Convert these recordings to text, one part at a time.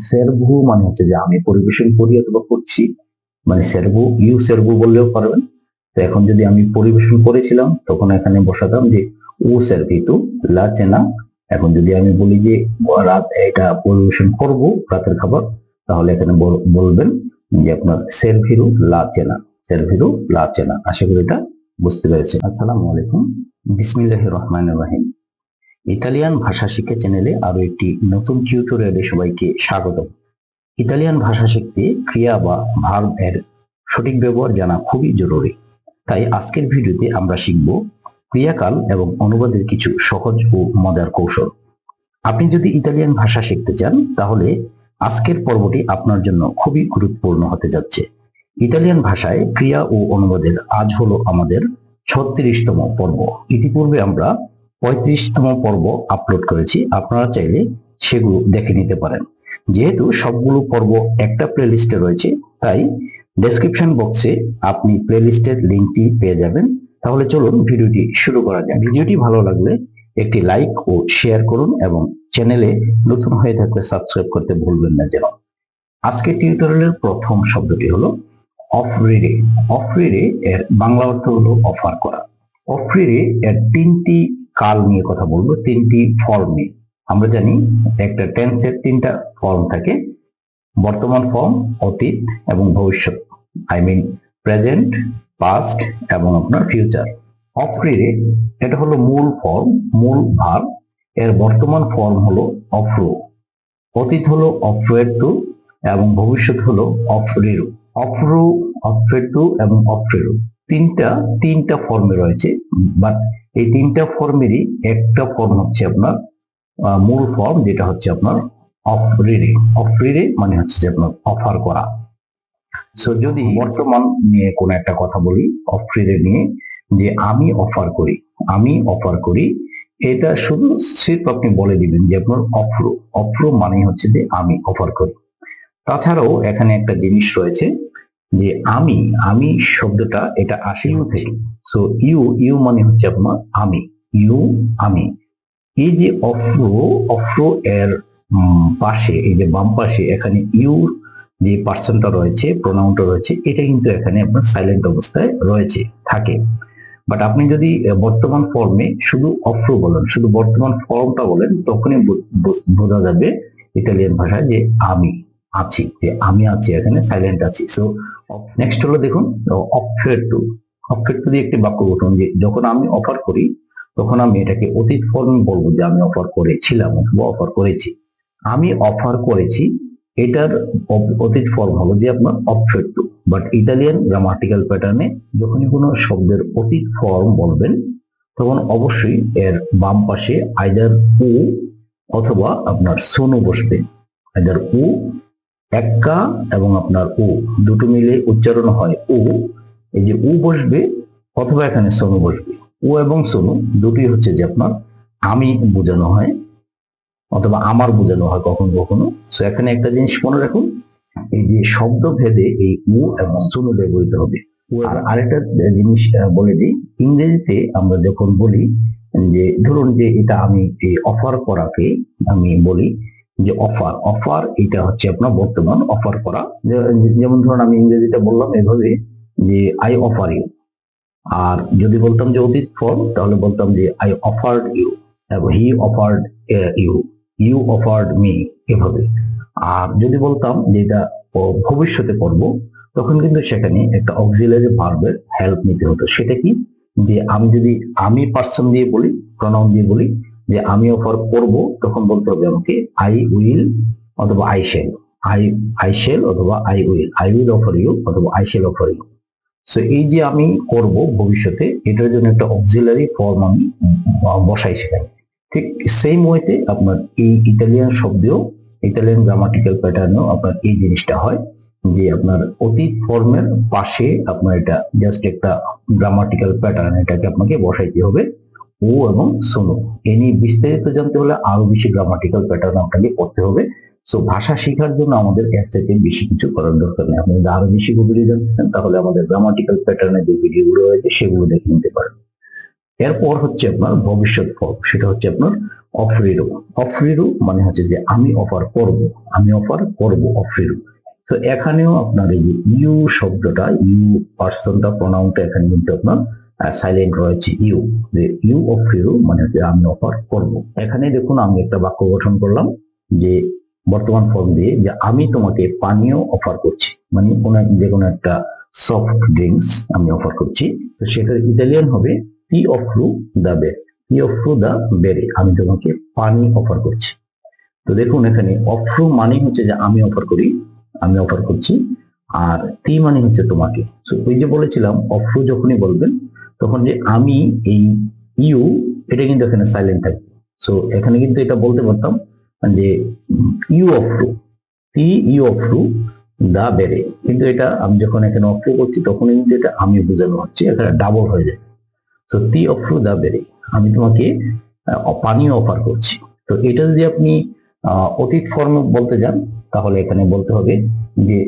সেরভু মানে হচ্ছে যে আমি পরিবেশন করি অথবা করছি মানে সেরভু ইউ সেরভু বললেও পারবেন। তো এখন যদি আমি পরিবেশন করেছিলাম, তখন এখানে বসাতাম যে ও সেরভিতু লা চেনা এখন যদি আমি বলি যে রাত এটা পরিবেশন করব, রাতের খাবার, তাহলে এখানে বল- বলবেন যে আপনার সেরভিরু লা চেনা সেরভিরু লা চেনা আশা করি এটা বুঝতে পেরেছেন। আসসালামু আলাইকুম। বিসমিল্লাহ রহমান রাহিম। ইতালিয়ান ভাষা শিক্ষা চ্যানেলে আরও একটি নতুন টিউটোরিয়ালে সবাইকে স্বাগত ইতালিয়ান ভাষা শিখতে ক্রিয়া বা ভার্ব এর সঠিক ব্যবহার জানা খুবই জরুরি। তাই আজকের ভিডিওতে আমরা শিখব ক্রিয়াকাল এবং অনুবাদের কিছু সহজ ও মজার কৌশল। আপনি যদি ইতালিয়ান ভাষা শিখতে চান, তাহলে আজকের পর্বটি আপনার জন্য খুবই গুরুত্বপূর্ণ হতে যাচ্ছে। ইতালিয়ান ভাষায় ক্রিয়া ও অনুবাদের আজ হলো আমাদের ছত্রিশতম পর্ব। ইতিপূর্বে আমরা পঁয়ত্রিশতম পর্ব আপলোড করেছি। আপনারা চাইলে সেগুলো দেখে নিতে পারেন। যেহেতু সবগুলো পর্ব একটা প্লেলিস্টে রয়েছে, তাই ডেসক্রিপশন বক্সে আপনি প্লেলিস্টের লিঙ্কটি পেয়ে যাবেন। তাহলে চলুন ভিডিওটি শুরু করা যাক। ভিডিওটি ভালো লাগলে একটি লাইক ও শেয়ার করুন এবং চ্যানেলে নতুন হয়ে থাকলে সাবস্ক্রাইব করতে ভুলবেন না যেন। আজকের টিউটোরিয়ালের প্রথম শব্দটি হলো অফরিরে অফরিরে এর বাংলা অর্থ হলো অফার করা। অফরিরে এর তিনটি কাল নিয়ে কথা বলব, তিনটি ফর্ম নিয়ে। আমরা জানি একটা টেন্সের তিনটা ফর্ম থাকে, বর্তমান ফর্ম অতীত এবং ভবিষ্যৎ। আই মিন প্রেজেন্ট পাস্ট এবং আপনার ফিউচার অফরিরে এটা হলো মূল ফর্ম মূল ভার। এর বর্তমান ফর্ম হলো অফ্রো অতীত হলো অফ্রোয়ের টু এবং ভবিষ্যৎ হলো অফরিরু অফরু অফরেটু এবং অফরেরু তিনটা তিনটা ফর্মে রয়েছে বাট এই তিনটা ফর্মেরই একটা ফর্ম হচ্ছে আপনার মূল ফর্ম যেটা হচ্ছে আপনার অফরিরে অফরিরে মানে হচ্ছে যে আপনার অফার করা। সো যদি বর্তমান নিয়ে কোনো একটা কথা বলি অফরিরে নিয়ে, যে আমি অফার করি, আমি অফার করি, এটা শুধু সির্ফ আপনি বলে দিবেন যে আপনার অফরো অফরো মানে হচ্ছে যে আমি অফার করি। তাছাড়াও এখানে একটা জিনিস রয়েছে যে আমি আমি শব্দটা এটা আসে ইউ থেকে সো ইউ ইউ মানে হচ্ছে আপনার আমি। ইউ আমি। এই যে অফ্রো অফ্রো এর পাশে, এই যে বাম পাশে, এখানে ইউর যে পার্সনটা রয়েছে প্রোনাউনটা রয়েছে, এটা কিন্তু এখানে আপনার সাইলেন্ট অবস্থায় রয়েছে, থাকে। বাট আপনি যদি বর্তমান ফর্মে শুধু অফ্রো বলেন, শুধু বর্তমান ফর্মটা বলেন, তখনই বোঝা যাবে ইতালিয়ান ভাষায় যে আমি আছি, যে আমি আছি, এখানে সাইলেন্ট আছি। সো নেক্সট হলো দেখুন অফের অফের দিয়ে একটি বাক্য গঠন যে যখন আমি অফার করি, তখন আমি এটাকে অতীত ফর্মে বলব যে আমি অফার করেছিলাম অথবা অফার করেছি। আমি অফার করেছি, এটার অতীত ফর্ম হলো যে আপনার টু বাট ইতালিয়ান গ্রামাটিক্যাল প্যাটার্নে যখনই কোনো শব্দের অতীত ফর্ম বলবেন, তখন অবশ্যই এর বাম পাশে আইদার উ অথবা আপনার সোনো বসবে। আইদার উ এক্কা এবং আপনার উ দুটো মিলে উচ্চারণ হয় উ এই যে উ বসবে অথবা এখানে সোনু বসবে। উ এবং সোনু দুটি হচ্ছে যে আপনার আমি বোঝানো হয় অথবা আমার বোঝানো হয় কখনো কখনো। সো এখানে একটা জিনিস মনে রাখুন এই যে শব্দ ভেদে এই উ এবং সোনু ব্যবহৃত হবে। আর আরেকটা জিনিস বলে দিই ইংরেজিতে আমরা যখন বলি যে ধরুন যে এটা আমি এই অফার করাকে আমি বলি যে অফার অফার এটা হচ্ছে আপনার বর্তমান অফার করা। যেমন ধরুন আমি ইংরেজিটা বললাম এভাবে যে আই অফার ইউ আর যদি বলতাম যে অতীত ফর্ম তাহলে বলতাম যে I offered you he offered you you offered me এভাবে। আর যদি বলতাম যে এটা ভবিষ্যতে করব, তখন কিন্তু সেখানে একটা অক্সিলারি ভার্বের হেল্প নিতে হতো। সেটা কি? যে আমি যদি আমি পার্সন দিয়ে বলি প্রণাম দিয়ে বলি, যে আমি অফার করব, তখন বলতে হবে আমাকে আই উইল অথবা I shall I I shall অথবা I will I will offer you অথবা I shall offer you so এই যে আমি করব ভবিষ্যতে, এটার জন্য একটা অক্সিলারি ফর্ম আমি বসাই সেখানে। ঠিক সেম ওয়েতে আপনার এই ইতালিয়ান শব্দেও ইতালিয়ান গ্রামাটিক্যাল প্যাটার্নেও আপনার এই জিনিসটা হয়, যে আপনার অতীত ফর্মের পাশে আপনার এটা জাস্ট একটা গ্রামাটিক্যাল প্যাটার্ন এটাকে আপনাকে বসাইতে হবে, ও এবং সোনো। এ নিয়ে বিস্তারিত জানতে হলে আরও বেশি গ্রামাটিক্যাল প্যাটার্ন আপনাকে পড়তে হবে। সো ভাষা শেখার জন্য আমাদের এর থেকে বেশি কিছু করার দরকার নেই। আপনি যদি আরও বেশি গভীরে জানতে তাহলে আমাদের গ্রামাটিক্যাল প্যাটার্নের যে ভিডিওগুলো রয়েছে, সেগুলো দেখে নিতে পারেন। এরপর হচ্ছে আপনার ভবিষ্যৎ ফর্ম সেটা হচ্ছে আপনার অফরিরু। অফরিরু মানে হচ্ছে যে আমি অফার করব, আমি অফার করব অফরিরু। তো এখানেও আপনার এই ইউ শব্দটা ইউ পার্সনটা প্রোনাউনটা এখানে কিন্তু আপনার সাইলেন্ট রয়েছে ইউ যে ইউ অফরিরু মানে হচ্ছে আমি অফার করব। এখানে দেখুন আমি একটা বাক্য গঠন করলাম যে বর্তমান ফর্ম দিয়ে যে আমি তোমাকে পানীয় অফার করছি মানে কোনো যে কোনো একটা সফট ড্রিঙ্কস আমি অফার করছি, তো সেটার ইটালিয়ান হবে টি অফ্রু দা বে টি অফ্রু দ্য বেরে আমি তোমাকে পানি অফার করছি। তো দেখুন এখানে অফ অফ্রু মানে হচ্ছে যে আমি অফার করি, আমি অফার করছি, আর টি মানে হচ্ছে তোমাকে। তো ওই যে বলেছিলাম অফ অফ্রু যখনই বলবেন, তখন যে আমি এই ইউ এটা কিন্তু এখানে সাইলেন্ট থাকবে। সো এখানে কিন্তু এটা বলতে পারতাম যে ইউ অফ টি ইউ অফ অফ্রু দা বেড়ে। কিন্তু এটা আমি যখন এখানে অফ্রু করছি তখন কিন্তু এটা আমি বোঝানো হচ্ছে এখানে ডাবল হয়ে যায়। তো টি অফ্রু দা বেড়ে। আমি তোমাকে পানীয় অফার করছি। তো এটা যদি আপনি অতীত ফর্মে বলতে যান, তাহলে এখানে বলতে হবে যে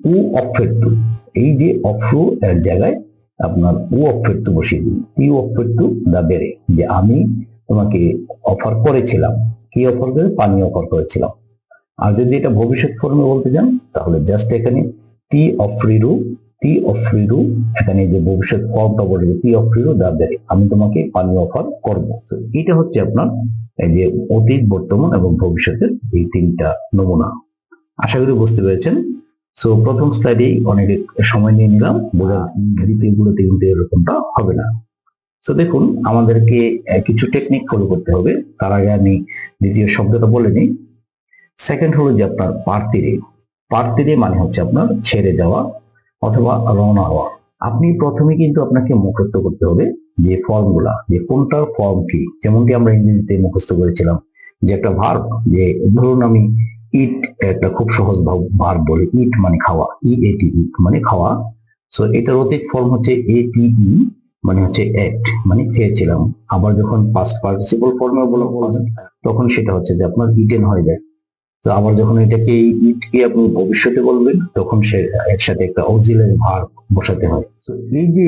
উ অফেরতু এই যে অফ্রু এর জায়গায় আপনার উ অফেরতু বসিয়ে দিন। ই অফেরতু দা বেড়ে। যে আমি তোমাকে অফার করেছিলাম কি অফার করে পানি অফার করেছিলাম। আর যদি এটা ভবিষ্যৎ ফর্মে বলতে যান, তাহলে জাস্ট এখানে টি অফ্রিরু টি অফ্রিরু এখানে যে ভবিষ্যৎ ফর্মটা বলবে টি অফ্রিরু দা বেড়ে আমি তোমাকে পানি অফার করব। এটা হচ্ছে আপনার, এই যে অতীত, বর্তমান এবং ভবিষ্যতের এই তিনটা নমুনা। আশা করি বুঝতে পেরেছেন। সো প্রথম স্লাইডেই অনেক সময় নিয়ে নিলাম, বোঝার দ্বিতীয়গুলোতে কিন্তু এরকমটা হবে না। তো দেখুন, আমাদেরকে কিছু টেকনিক ফলো করতে হবে। তার আগে আমি দ্বিতীয় শব্দটা বলে নিই। সেকেন্ড হলো যে আপনার পার্তিরে পার্তিরে মানে হচ্ছে আপনার ছেড়ে যাওয়া অথবা রওনা হওয়া। আপনি প্রথমে কিন্তু আপনাকে মুখস্থ করতে হবে যে ফর্মগুলা, যে কোনটার ফর্ম কি। যেমনটি আমরা ইংরেজিতে মুখস্থ করেছিলাম, যে একটা ভার্ব যে ধরুন আমি ইট একটা খুব সহজ ভার্ব বলি। ইট মানে খাওয়া। ই এটি ইট মানে খাওয়া। সো এটার অতীত ফর্ম হচ্ছে এটিই মানে হচ্ছে এট মানে খেয়েছিলাম। আবার যখন পাস্ট পার্টিসিপল ফর্মে বলা তখন সেটা হচ্ছে যে আপনার ইটেন হয়ে যায়। তো আবার যখন এটাকে ইটকে আপনি ভবিষ্যতে বলবেন, তখন সে একসাথে একটা অক্সিলারি ভার বসাতে হয়। তো এই যে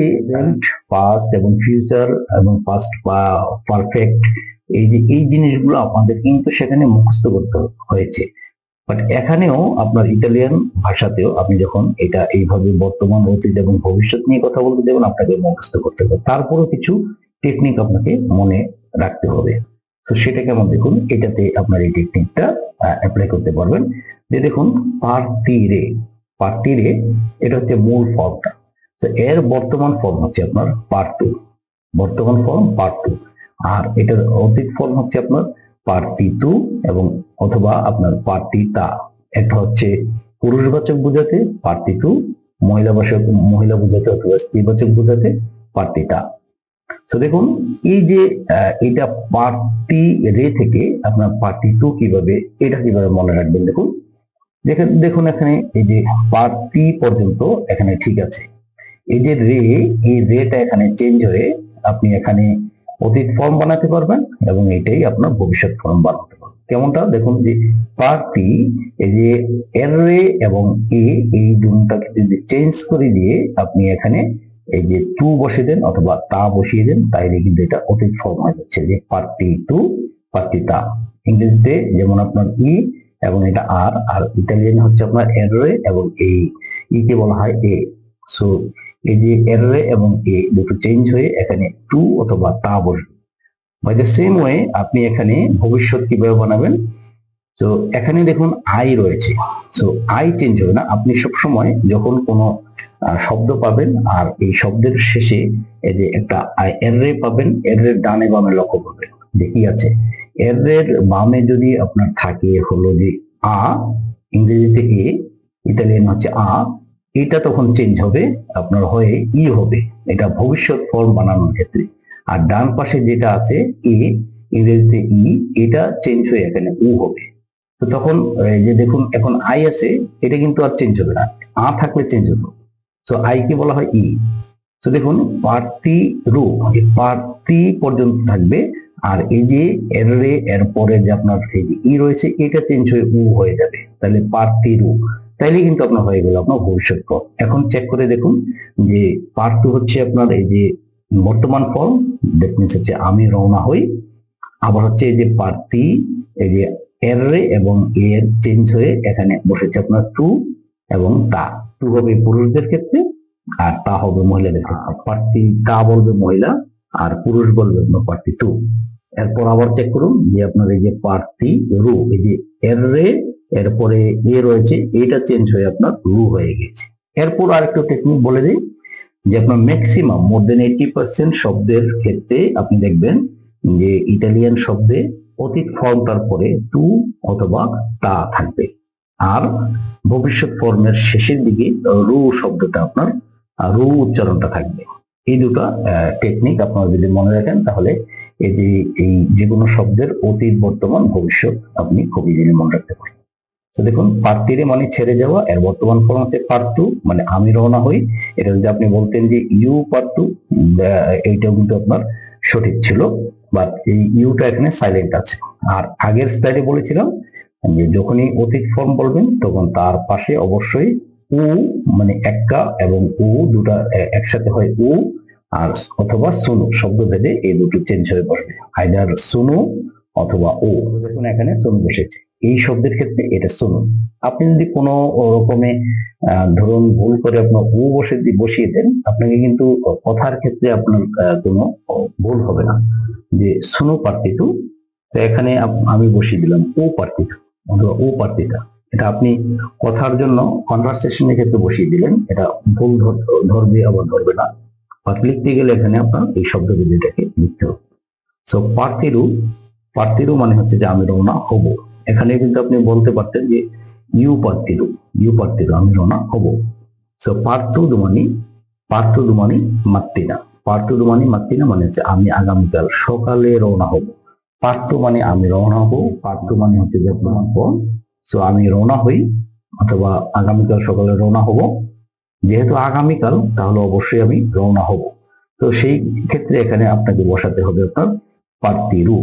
পাস্ট এবং ফিউচার এবং পাস্ট বা পারফেক্ট এই যে, এই জিনিসগুলো আমাদের কিন্তু সেখানে মুখস্থ করতে হয়েছে। বাট এখানেও আপনার ইতালিয়ান ভাষাতেও আপনি যখন এটা এইভাবে বর্তমান অতীত এবং ভবিষ্যৎ নিয়ে কথা বলতে দেবেন, আপনাকে মুখস্থ করতে হবে। তারপরও কিছু টেকনিক আপনাকে মনে রাখতে হবে। তো সেটা কেমন দেখুন, এটাতে আপনার এই টেকনিকটা অ্যাপ্লাই করতে পারবেন। যে দেখুন, পার্টিরে পার্টিরে এটা হচ্ছে মূল ফর্মটা তো এর বর্তমান ফর্ম হচ্ছে আপনার পার্ট টু বর্তমান ফর্ম পার্ট টু আর এটার অতীত ফর্ম হচ্ছে আপনার পার্টিতু এবং অথবা আপনার পার্টিতা। একটা হচ্ছে পুরুষবাচক বোঝাতে পার্টিতু, মহিলাবাচক, মহিলা বোঝাতে অথবা স্ত্রীবাচক বোঝাতে পার্টিতা। তো দেখুন, এই যে এটা পার্টি রে থেকে আপনার পার্টি টু কীভাবে, এটা কীভাবে মনে রাখবেন দেখেন। দেখুন এখানে এই যে পার্টি পর্যন্ত এখানে ঠিক আছে। এই যে রে, এই রেটা এখানে চেঞ্জ হয়ে আপনি এখানে অতীত ফর্ম বানাতে পারবেন এবং এটাই আপনার ভবিষ্যৎ ফর্ম বানাতে পারবেন। কেমনটা? দেখুন যে পার্টি এই যে এর এবং এ এই দুটাকে যদি চেঞ্জ করে দিয়ে আপনি এখানে এই যে টু বসিয়ে দেন অথবা তা বসিয়ে দেন, তাইলে কিন্তু এটা অতীত ফর্ম হয়ে যাচ্ছে। যে পার্টি টু পার্টি তা। ইংরেজিতে যেমন আপনার ই এবং এটা আর আর ইতালিয়ান হচ্ছে আপনার এররে এবং এই ই কে বলা হয় এ সো এই যে এররে এবং এ দুটো চেঞ্জ হয়ে এখানে টু অথবা তা বসবে বাই দ্য সেম ওয়ে আপনি এখানে ভবিষ্যৎ কীভাবে বানাবেন? তো এখানে দেখুন আই রয়েছে। সো আই চেঞ্জ হবে না। আপনি সবসময় যখন কোনো শব্দ পাবেন, আর এই শব্দের শেষে এই যে একটা আই এররে পাবেন এররে ডানে বামে লক্ষ্য করবেন। দেখি আছে? এররের বামে যদি আপনার থাকে হলো যে আ, ইংরেজিতে এ ইতালিয়ান হচ্ছে আ এটা তখন চেঞ্জ হবে, আপনার হয়ে ই হবে। এটা ভবিষ্যৎ ফর্ম বানানোর ক্ষেত্রে। আর ডান পাশে যেটা আছে, এ, ইংরেজিতে ই, এটা চেঞ্জ হয়ে এখানে উ হবে। তো তখন যে দেখুন, এখন আই আছে, এটা কিন্তু আর চেঞ্জ হবে না। আ থাকলে চেঞ্জ হতো। তো আই কে বলা হয় ই। তো দেখুন পার্টি রু পার্টি পর্যন্ত থাকবে। আর এই যে এর এর পরে যে আপনার এই যে ই রয়েছে, এটা চেঞ্জ হয়ে উ হয়ে যাবে। তাহলে পার্টি রু তাইলে কিন্তু আপনার হয়ে গেল আপনার ভবিষ্যৎ ফর্ম এখন চেক করে দেখুন যে পার্ট টু হচ্ছে আপনার এই যে বর্তমান ফর্ম দ্যাট হচ্ছে আমি রওনা হই। আবার হচ্ছে এই যে পার্টি এই যে এর এবং এর চেঞ্জ হয়ে এখানে বসেছে আপনার টু এবং তা। টু হবে পুরুষদের ক্ষেত্রে আর তা হবে মহিলাদের ক্ষেত্রে। পার্টি তা বলবে মহিলা আর পুরুষ বলবে পার্টি টু এরপর আবার চেক করুন যে আপনার এই যে পার্টি রু এই যে এর রে এরপরে এ রয়েছে, এটা চেঞ্জ হয়ে আপনার রু হয়ে গেছে। এরপর আরেকটা টেকনিক বলে দিই, যে আপনার ম্যাক্সিমাম মোর দেন এইটি পার্সেন্ট শব্দের ক্ষেত্রে আপনি দেখবেন যে ইটালিয়ান শব্দে অতীত ফর্মটার পরে তু অথবা তা থাকবে। আর ভবিষ্যৎ ফর্মের শেষের দিকে রু শব্দটা আপনার রু উচ্চারণটা থাকবে। এই দুটো টেকনিক আপনারা যদি মনে রাখেন, তাহলে এই যে এই যে কোনো শব্দের অতীত, বর্তমান, ভবিষ্যৎ আপনি খুব ইজিলি মনে রাখতে পারেন তো দেখুন পার্টিরে মানে ছেড়ে যাওয়া, এর বর্তমান ফর্ম হচ্ছে পার্তু মানে আমি রওনা হই। এটা যদি আপনি বলতেন যে ইউ পার্তু এইটাও কিন্তু আপনার সঠিক ছিল বাট এই ইউটা এখানে সাইলেন্ট আছে। আর আগের স্লাইডে বলেছিলাম যে যখনই অতীত ফর্ম বলবেন, তখন তার পাশে অবশ্যই উ মানে একটা এবং উ দুটা একসাথে হয় উ আর অথবা সুনু, শব্দ ভেদে এই দুটো চেঞ্জ হয়ে বসবে। আইদার সুনু অথবা ও দেখুন, এখানে সুনু বসেছে। এই শব্দের ক্ষেত্রে এটা সুনু আপনি যদি কোনো রকমে ধরুন ভুল করে আপনার ও বসে, বসিয়ে দেন, আপনাকে কিন্তু কথার ক্ষেত্রে আপনার কোনো ভুল হবে না। যে সুনু পার্টিটু তো এখানে আমি বসিয়ে দিলাম ও পার্টিটু অথবা ও পার্টিটা এটা আপনি কথার জন্য কনভারসেশনের ক্ষেত্রে বসিয়ে দিলেন, এটা ভুল ধর- ধরবে আবার ধরবে না। বাট লিখতে গেলে এখানে আপনার এই শব্দ বিধিটাকে লিখতে হবে। সো পার্থিরু পার্থিরু মানে হচ্ছে যে আমি রওনা হব। এখানে কিন্তু আপনি বলতে পারতেন যে ইউ পার্থিরু ইউ পার্থিরু আমি রওনা হব। সো পার্থু দুমানি পার্থু দুমানি মাত্তিনা পার্থু দুমানি মাত্তিনা মানে হচ্ছে আমি আগামীকাল সকালে রওনা হব। পার্থ মানে আমি রওনা হব পার্থ মানে হচ্ছে বর্তমান ফর্ম সো আমি রওনা হই অথবা আগামীকাল সকালে রওনা হব। যেহেতু আগামীকাল, তাহলে অবশ্যই আমি রওনা হব। তো সেই ক্ষেত্রে এখানে আপনাকে বসাতে হবে আপনার পার্তিরু।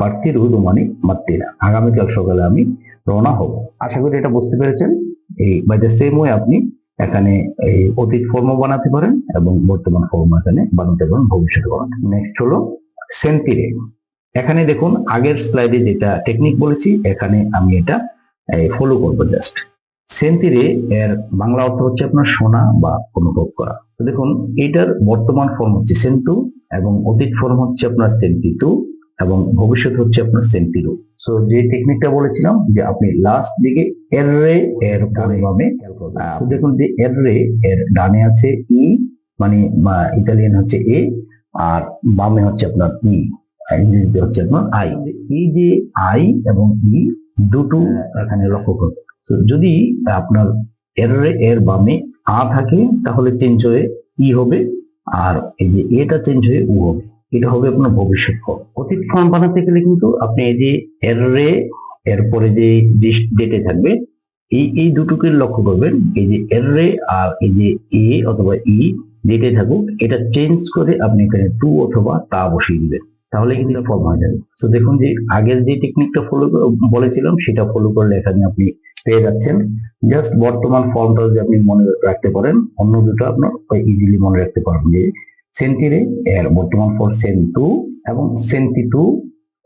পার্তিরু মানে মাত্তিনা আগামীকাল সকালে আমি রওনা হব। আশা করি এটা বুঝতে পেরেছেন। এই বাই দ্য সেম ওয়ে আপনি এখানে এই অতীত ফর্ম বানাতে পারেন এবং বর্তমান ফর্ম এখানে বানাতে পারেন ভবিষ্যতে বানাতে নেক্সট হলো সেন্টিরে এখানে দেখুন আগের স্লাইডে যেটা টেকনিক বলেছি, এখানে আমি এটা ফলো করব জাস্ট সেন্তিরে এর বাংলা অর্থ হচ্ছে আপনার শোনা বা অনুভব করা। দেখুন এটার বর্তমান ফর্ম হচ্ছে সেন্টু এবং অতীত ফর্ম হচ্ছে আপনার সেন্টিতু এবং ভবিষ্যৎ হচ্ছে আপনার সেন্টিরু সো যে টেকনিকটা বলেছিলাম যে আপনি লাস্ট দিকে এর রে এর পরে বামে দেখুন যে এর রে এর ডানে আছে ই মানে ইতালিয়ান হচ্ছে এ আর বামে হচ্ছে আপনার ই ইংরেজিতে হচ্ছে আপনার আই এই যে আই এবং ই দুটো এখানে লক্ষ্য করবে তো যদি আপনার এর এর বামে আ থাকে, তাহলে চেঞ্জ হয়ে ই হবে। আর এই যে এটা চেঞ্জ হয়ে উ হবে, এটা হবে আপনার ভবিষ্যৎ ফর্ম অতীত ফর্ম বানাতে গেলে কিন্তু আপনি এই যে এর রে এরপরে যে ডেটে থাকবে, এই এই দুটোকে লক্ষ্য করবেন, এই যে এর রে আর এই যে এ অথবা ই যেটাই থাকুক, এটা চেঞ্জ করে আপনি এখানে টু অথবা তা বসিয়ে দিবেন, তাহলে কিন্তু ফর্ম হয়ে যাবে। তো দেখুন যে আগের যে টেকনিকটা ফলো বলেছিলাম, সেটা ফলো করলে এখানে আপনি পেয়ে যাচ্ছেন। জাস্ট বর্তমান ফর্মটা যদি আপনি মনে রাখতে পারেন, অন্য দুটো আপনার ইজিলি মনে রাখতে পারবেন যে সেন্টিরে এর বর্তমান ফর্ম সেন্টু এবং সেন্টি টু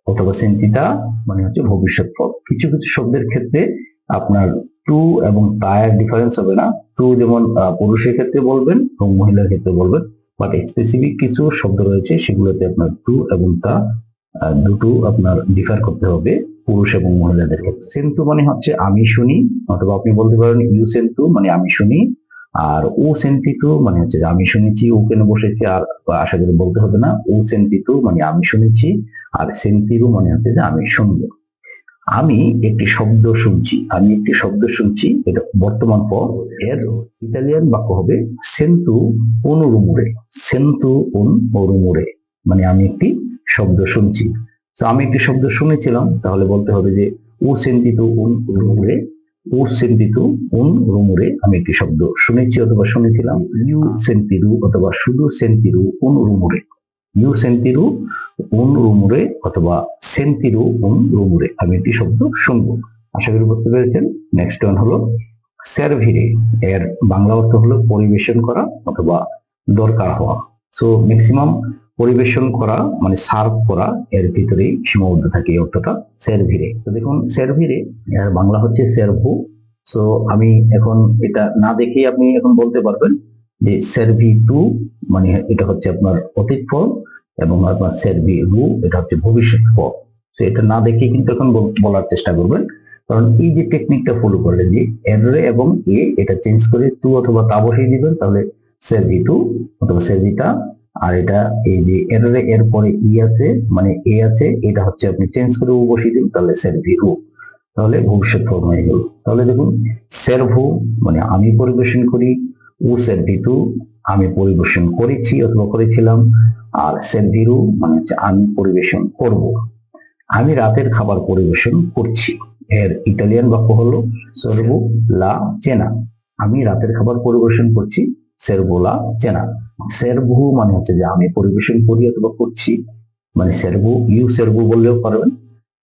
অথবা সেন্টিটা মানে হচ্ছে ভবিষ্যৎ ফর্ম কিছু কিছু শব্দের ক্ষেত্রে আপনার টু এবং তায়ের ডিফারেন্স হবে না। টু যেমন পুরুষের ক্ষেত্রে বলবেন এবং মহিলার ক্ষেত্রে বলবেন বাট স্পেসিফিক কিছু শব্দ রয়েছে সেগুলোতে আপনার টু এবং তা দুটো আপনার ডিফার করতে হবে। পুরুষ এবং মহিলাদের ক্ষেত্রে। সেন্টু মানে হচ্ছে আমি শুনি, অথবা আপনি বলতে পারেন ইউ সেন্টু মানে আমি শুনি, আর ও সেন্টিটু মানে হচ্ছে আমি শুনেছি, ও কেন বসেছি আর আশা করি বলতে হবে না, ও সেন্টিটু মানে আমি শুনেছি, আর সেন্টিরু মানে হচ্ছে যে আমি শুনব। আমি একটি শব্দ শুনছি, আমি একটি শব্দ শুনছি, এটা বর্তমান পর এর ইতালিয়ান বাক্য হবে সেন্তু অনুরুমুরে সেন্তু উন অরুমুরে মানে আমি একটি শব্দ শুনছি। তো আমি একটি শব্দ শুনেছিলাম, তাহলে বলতে হবে যে ও সেন্তিতু উন রুমুরে ও সেন্তিতু উন রুমুরে আমি একটি শব্দ শুনেছি অথবা শুনেছিলাম। ইউ সেন্তিরু অথবা শুধু সেন্তিরু উন রুমুরে। ইউ সেন্তিরু উন রুমুরে অথবা সেন্তিরু উন রুমুরে আমি একটি শব্দ শুনব। আশা করি বুঝতে পেরেছেন। নেক্সট ওয়ান হলো সার্ভিরে এর বাংলা অর্থ হলো পরিবেশন করা অথবা দরকার হওয়া। সো ম্যাক্সিমাম পরিবেশন করা মানে সার্ভ করা, এর ভিতরেই সীমাবদ্ধ থাকে এই অর্থটা সেরভিরে তো দেখুন সেরভিরে এর বাংলা হচ্ছে সেরভু সো আমি এখন এটা না দেখে আপনি এখন বলতে পারবেন যে সেরভি টু মানে এটা হচ্ছে আপনার অতীত ফল এবং আপনার সেরভি রু এটা হচ্ছে ভবিষ্যৎ ফল তো এটা না দেখেই কিন্তু এখন বলার চেষ্টা করবেন। কারণ এই যে টেকনিকটা ফলো করলে যে এররে এবং এ এটা চেঞ্জ করে টু অথবা তা বসিয়ে দিবেন, তাহলে সেরভি টু অথবা সেরভিটা আর এটা এই যে এররে এর পরে ই আছে মানে এ আছে এটা হচ্ছে আপনি চেঞ্জ করে ও বসিয়ে দিন তাহলে সেরভি রু তাহলে ভবিষ্যৎ ফর্ম হয়ে গেল। তাহলে দেখুন সেরভু মানে আমি পরিবেশন করি ও সেরভিতু আমি পরিবেশন করেছি অথবা করেছিলাম আর সেরভিরু মানে হচ্ছে আমি পরিবেশন করব। আমি রাতের খাবার পরিবেশন করছি। এর ইতালিয়ান বাক্য হলো সর্বু লা চেনা আমি রাতের খাবার পরিবেশন করছি সেরবোলা চেনা। সেরবু মানে হচ্ছে যে আমি পরিবেশন করি অথবা করছি মানে সেরবু ইউ সেরবু বললেও পারবেন।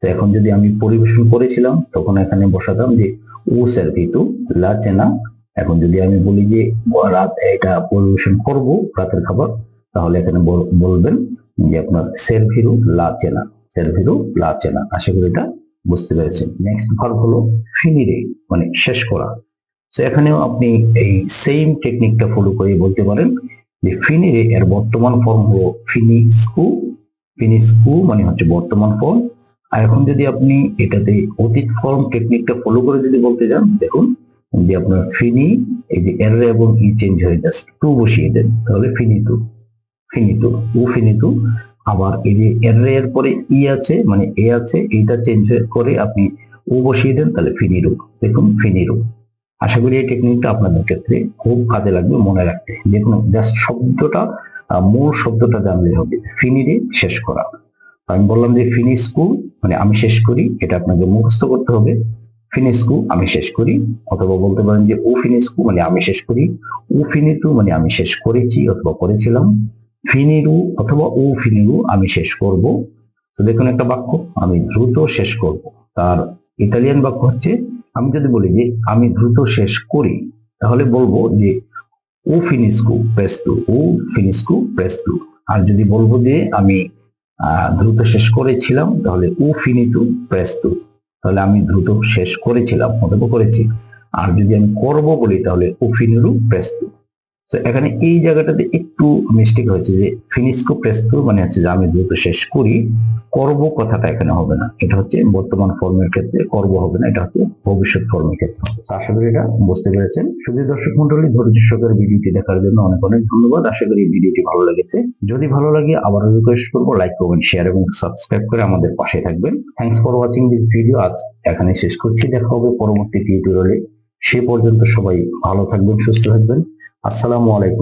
তো এখন যদি আমি পরিবেশন করেছিলাম, তখন এখানে বসাতাম যে ও সেরভিতু লা চেনা। এখন যদি আমি বলি যে রাত এটা পরিবেশন করব রাতের খাবার, তাহলে এখানে বল- বলবেন যে আপনার সেরভিরু লা চেনা। সেরভিরু লা চেনা। আশা করি এটা বুঝতে পেরেছেন। নেক্সট ভার্ব হলো ফিনিরে মানে শেষ করা। তো এখানেও আপনি এই সেম টেকনিকটা ফলো করে বলতে পারেন যে ফিনিরে এর বর্তমান ফর্ম হলো ফিনিস্কু ফিনিস্কু মানে হচ্ছে বর্তমান ফর্ম আর এখন যদি আপনি এটাতে অতীত ফর্ম টেকনিকটা ফলো করে যদি বলতে যান, দেখুন যে আপনার ফিনি এই যে এর এবং ই চেঞ্জ হয়ে জাস্ট টু বসিয়ে দেন, তাহলে ফিনিতু ফিনিতু ও ফিনিতু আবার এই যে এর এর পরে ই আছে মানে এ আছে, এইটা চেঞ্জ করে আপনি ও বসিয়ে দেন, তাহলে ফিনিরু দেখুন ফিনিরু আশা করি এই টেকনিকটা আপনাদের ক্ষেত্রে খুব কাজে লাগবে মনে রাখতে। দেখুন জাস্ট শব্দটা মূল শব্দটা জানলে হবে। ফিনিরে শেষ করা। আমি বললাম যে ফিনিস্কু মানে আমি শেষ করি, এটা আপনাকে মুখস্থ করতে হবে। ফিনিস্কু আমি শেষ করি। অথবা বলতে পারেন যে ও ফিনিস্কু মানে আমি শেষ করি। ও ফিনিতু মানে আমি শেষ করেছি অথবা করেছিলাম। ফিনিরু অথবা ও ফিনিরু আমি শেষ করব। তো দেখুন একটা বাক্য, আমি দ্রুত শেষ করব। তার ইতালিয়ান বাক্য হচ্ছে আমি যদি বলি যে আমি দ্রুত শেষ করি, তাহলে বলব যে ও ফিনিস্কু প্রেস্তু ও ফিনিস্কু প্রেস্তু আর যদি বলব যে আমি দ্রুত শেষ করেছিলাম, তাহলে ও ফিনিতু প্রেস্তু তাহলে আমি দ্রুত শেষ করেছিলাম অথবা করেছি। আর যদি আমি করব বলি, তাহলে ও ফিনিরু প্রেস্তু তো এখানে এই জায়গাটাতে একটু মিস্টেক হয়েছে যে ফিনিস্কো প্রেস্তু মানে হচ্ছে যে আমি দ্রুত শেষ করি, করব কথাটা এখানে হবে না। এটা হচ্ছে বর্তমান ফর্মের ক্ষেত্রে করব হবে না, এটা হচ্ছে ভবিষ্যৎ ফর্মের ক্ষেত্রে আশা করি এটা বুঝতে পেরেছেন। শুধু দর্শক মন্ডলী, ধৈর্য সহকারে ভিডিওটি দেখার জন্য অনেক অনেক ধন্যবাদ। আশা করি ভিডিওটি ভালো লেগেছে। যদি ভালো লাগে, আবারও রিকোয়েস্ট করব লাইক কমেন্ট শেয়ার এবং সাবস্ক্রাইব করে আমাদের পাশে থাকবেন। Thanks for watching this video আজ এখানে শেষ করছি। দেখা হবে পরবর্তী টিউটোরিয়ালে সে পর্যন্ত সবাই ভালো থাকবেন, সুস্থ থাকবেন। আসসালামু আলাইকুম।